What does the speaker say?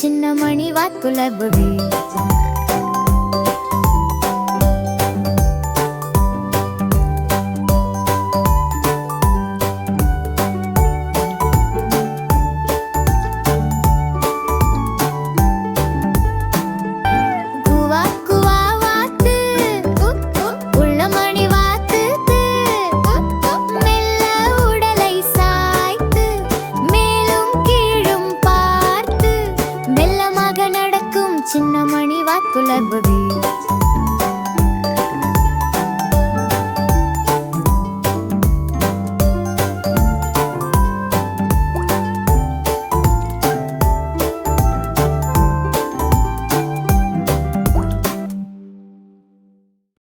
Chinnamani வாக்குலபுவே to let me be.